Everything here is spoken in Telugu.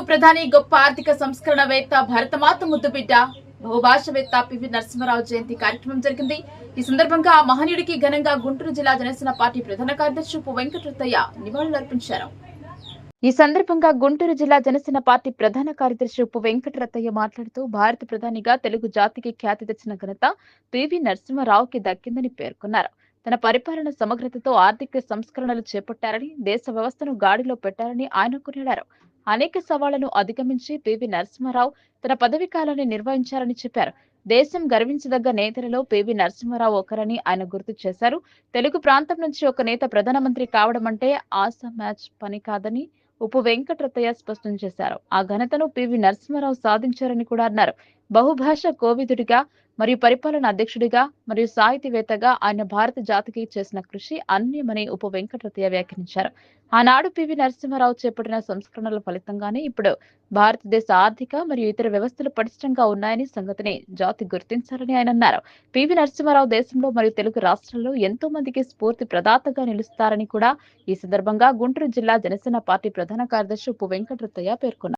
తెలుగు ప్రధాని గొప్ప ఆర్థిక సంస్కరణవేత్త భరతమాత ముద్దుబిడ్డ బహుభాషవేత్త పివి నరసింహరావు జయంతి కార్యక్రమం జరిగింది. ఈ సందర్భంగా ఆ మహనీయుడికి ఘనంగా గుంటూరు జిల్లా జనసేన పార్టీ ప్రధాన కార్యదర్శి ఉప్పు వెంకటరత్తయ్య నివాళులర్పించారు. ఈ సందర్భంగా గుంటూరు జిల్లా జనసేన పార్టీ ప్రధాన కార్యదర్శి ఉప్పు వెంకటరత్తయ్య మాట్లాడుతూ భారత ప్రధానిగా తెలుగు జాతికి ఖ్యాతి తెచ్చిన ఘనత పివి నరసింహరావుకి దక్కిందని పేర్కొన్నారు. తన పరిపాలన సమగ్రతతో ఆర్థిక సంస్కరణలు చేపట్టారని దేశ వ్యవస్థను గాడిలో పెట్టారని ఆయన కొనియాడారు అనేక సవాళ్ళను అధిగమించి పివి నరసింహారావు తన పదవి కాలాన్ని నిర్వహించారని చెప్పారు. దేశం గర్వించదగ్గ నేతలలో పివి నరసింహారావు ఒకరని ఆయన గుర్తు చేశారు. తెలుగు ప్రాంతం నుంచి ఒక నేత ప్రధానమంత్రి కావడం అంటే ఆశ మ్యాచ్ పని కాదని ఉప్పు వెంకటరత్తయ్య స్పష్టం చేశారు. ఆ ఘనతను పివి నరసింహారావు సాధించారని కూడా అన్నారు. బహుభాష కోవిదుడిగా మరియు పరిపాలన అధ్యక్షుడిగా మరియు సాహితీవేత్తగా ఆయన భారత జాతికి చేసిన కృషి అన్యమని ఉప వెంకటరతయ్య వ్యాఖ్యానించారు. ఆనాడు పివి నరసింహారావు చేపట్టిన సంస్కరణల ఫలితంగానే ఇప్పుడు భారతదేశ ఆర్థిక మరియు ఇతర వ్యవస్థలు పటిష్టంగా ఉన్నాయని సంగతిని జాతి గుర్తించారని ఆయన అన్నారు. పివి నరసింహారావు దేశంలో మరియు తెలుగు రాష్ట్రాల్లో ఎంతో మందికి స్ఫూర్తి ప్రదాతగా నిలుస్తారని కూడా ఈ సందర్భంగా గుంటూరు జిల్లా జనసేన పార్టీ ప్రధాన కార్యదర్శి ఉప్పు వెంకటరతయ్య పేర్కొన్నారు.